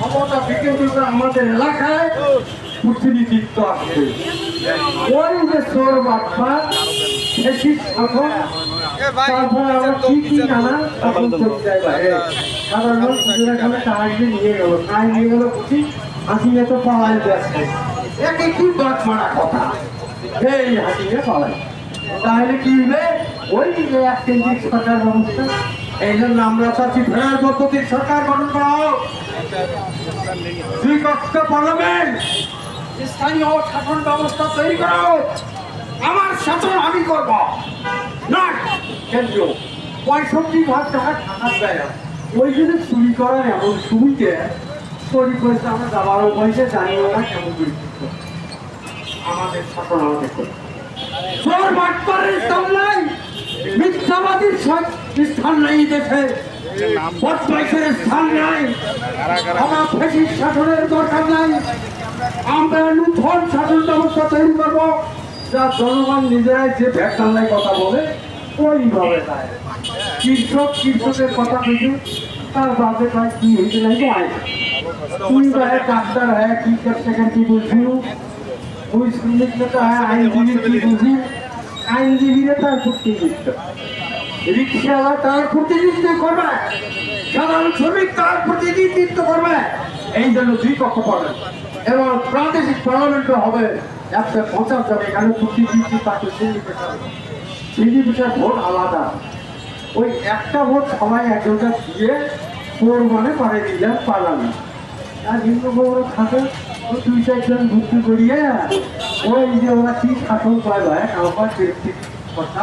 ক্ষমতা বিকেন্দ্রিত আমাদের এলাকায় প্রতিনিধিত্ব আসবে। ওই যে সোর বাপ্পা সেটি শাসন তারপরে আবার কি কি নানা শাসন করতে যায় বাইরে সাধারণ মানুষ খাবে তাহাকে নিয়ে গেল তাই নিয়ে গেল বুঝি? হাসিয়ে তো পাওয়াই যাচ্ছে একে কি বাদ মারা কথা? এই হাসিয়ে পাওয়াই তাহলে কি হবে ওই যে এক কেন্দ্রিক সরকার ব্যবস্থা এই জন্য আমরা চাচ্ছি ফেরার পদ্ধতির সরকার গঠন করা হোক। স্থানীয় শাসন ব্যবস্থা তৈরি করা আমার শাসন আমি করব। না কেন্দ্র পঁয়ষট্টি ভাগ টাকা টাকা দেয়। ওই জন্য চুরি করার এমন সুবিধে তৈরি করেছে আমরা যাবার পয়সা জানিও না কেমন করে আমাদের শাসন আমাদের করবে চোর বাটপারের নাই মিথ্যাবাদীর স্থান নাই দেশে বদমাইশের স্থান নাই। আমার ফেসিস শাসনের দরকার নাই। আমরা নূতন শাসন ব্যবস্থা তৈরি করব যা জনগণ নিজেরাই যে ভ্যাকসান্নায় কথা বলে ওইভাবে কৃষক কৃষকের কথা বুঝি তার বাদে তার কি হইতে নাই যায় তুই ভাই ডাক্তার হ্যাঁ কি করতে কি বুঝবি? ওই শ্রমিক নেতা হ্যাঁ আইনজীবী কি বুঝি আইনজীবীরা তার চুক্তি দিচ্ছে। রিক্সাওয়ালা তার প্রতিনিধিত্ব করবে। সাধারণ শ্রমিক তার প্রতিনিধিত্ব করবে। এই জন্য দুই পক্ষ পড়বে এবং প্রাদেশিক পার্লামেন্টও হবে একশো পঞ্চাশ জন এখানে প্রতিনিধি তাকে সিন্ডিকেট হবে। ভোট আলাদা। ওই একটা ভোট সবাই একজনটা দিয়ে ফোর মানে পারে দিলেন পার্লামেন্ট। আর হিন্দু থাকে ও দুই চারজন ভর্তি করিয়ে, ওই যে ওরা কি শাসন করে আমার ব্যক্তি কথা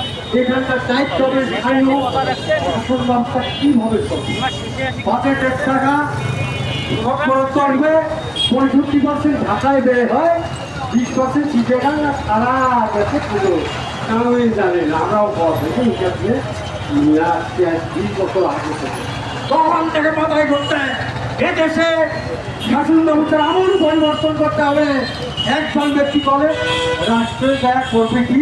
এখানকার টাকা খরচ পঁয়ষট্টি পার্সেন্ট ঢাকায় ব্যয় হয়, বিশ পার্সেন্ট চিটেগাং আর সারা দেশে পুজো কারণই জানেন আমরাও আগে তখন থেকে মাথায় করতে এদেশে শাসন ব্যবস্থার আমূল পরিবর্তন করতে হবে। একজন ব্যক্তি করে রাষ্ট্রে যা করবে কি?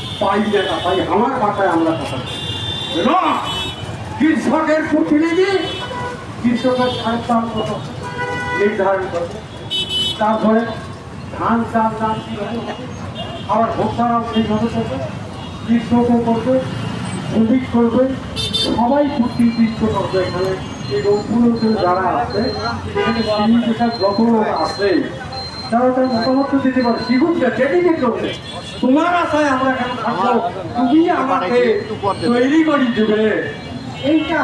পাই না পাই, আমার মাথায় আমরা কথা কৃষকের প্রতিনিধি কৃষকের সাড়ে চার কত? নির্ধারণ করবে তারপরে ধান, চাল দাম? আবার ভোক্তারাও সেইভাবে করবে। কৃষকও করবে, শ্রমিক করবে। সবাই প্রতিনিধিত্ব করবে এখানে। এই রোগগুলোতে যারা আছে, এখানে আছে। তারা তার মতামত দিতে পারে শিখুকটা ডেডিকেট করবে তোমার আশায় আমরা কেন থাকব? তুমি আমাকে তৈরি করে দেবে। এইটা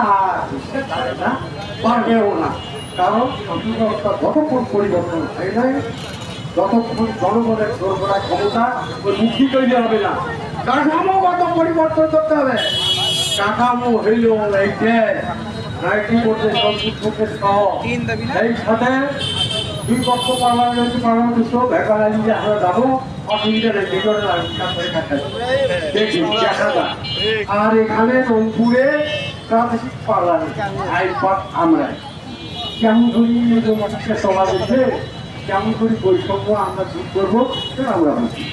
না পারবেও না। কারণ শাসন ব্যবস্থা যতক্ষণ পরিবর্তন হয় নাই যতক্ষণ জনগণের সরবরাহ ক্ষমতা ওই মুক্তি তৈরি হবে না। কাঠামোগত পরিবর্তন করতে হবে। কাঠামো হইল এই দেশ নাইটি করতে সংযুক্তকে সহ এই সাথে দুই পক্ষ পার্লামেন্ট পার্লামেন্ট সব ভেকা যে আমরা যাব। আর এখানে রংপুরে প্রাদেশিক পার্লামেন্ট। আইনপাট আমরা কেমন করি সভা দিচ্ছে কেমন করি বৈষম্য আমরা দূর করব আমরা বুঝি